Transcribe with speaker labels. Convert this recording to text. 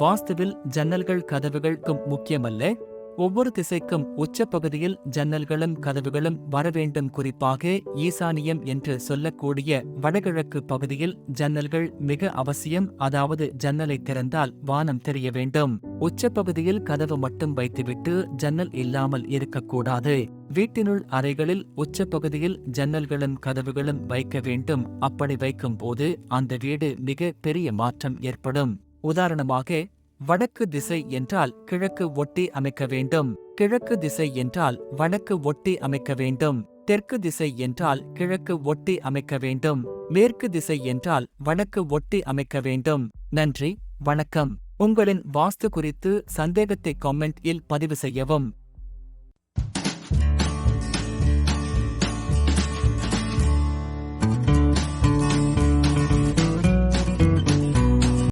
Speaker 1: வாஸ்துவில் ஜன்னல்கள் கதவுகளுக்கும் முக்கியமல்ல ஒவ்வொரு திசைக்கும் உச்சப்பகுதியில் ஜன்னல்களும் கதவுகளும் வரவேண்டும் குறிப்பாக ஈசானியம் என்று சொல்லக்கூடிய வடகிழக்கு பகுதியில் ஜன்னல்கள் மிக அவசியம். அதாவது ஜன்னலை திறந்தால் வானம் தெரிய வேண்டும். உச்சப்பகுதியில் கதவு மட்டும் வைத்துவிட்டு ஜன்னல் இல்லாமல் இருக்கக்கூடாது. வீட்டினுள் அறைகளில் உச்சப்பகுதியில் ஜன்னல்களும் கதவுகளும் வைக்க வேண்டும். அப்படி வைக்கும் போது அந்த வீடு மிக பெரிய மாற்றம் ஏற்படும். உதாரணமாக வடக்கு திசை என்றால் கிழக்கு ஒட்டி அமைக்க வேண்டும். கிழக்கு திசை என்றால் வடக்கு ஒட்டி அமைக்க வேண்டும். தெற்கு திசை என்றால் கிழக்கு ஒட்டி அமைக்க வேண்டும். மேற்கு திசை என்றால் வடக்கு ஒட்டி அமைக்க வேண்டும். நன்றி வணக்கம். உங்களின் வாஸ்து குறித்து சந்தேகத்தை காமெண்ட் இல் பதிவு செய்யவும்.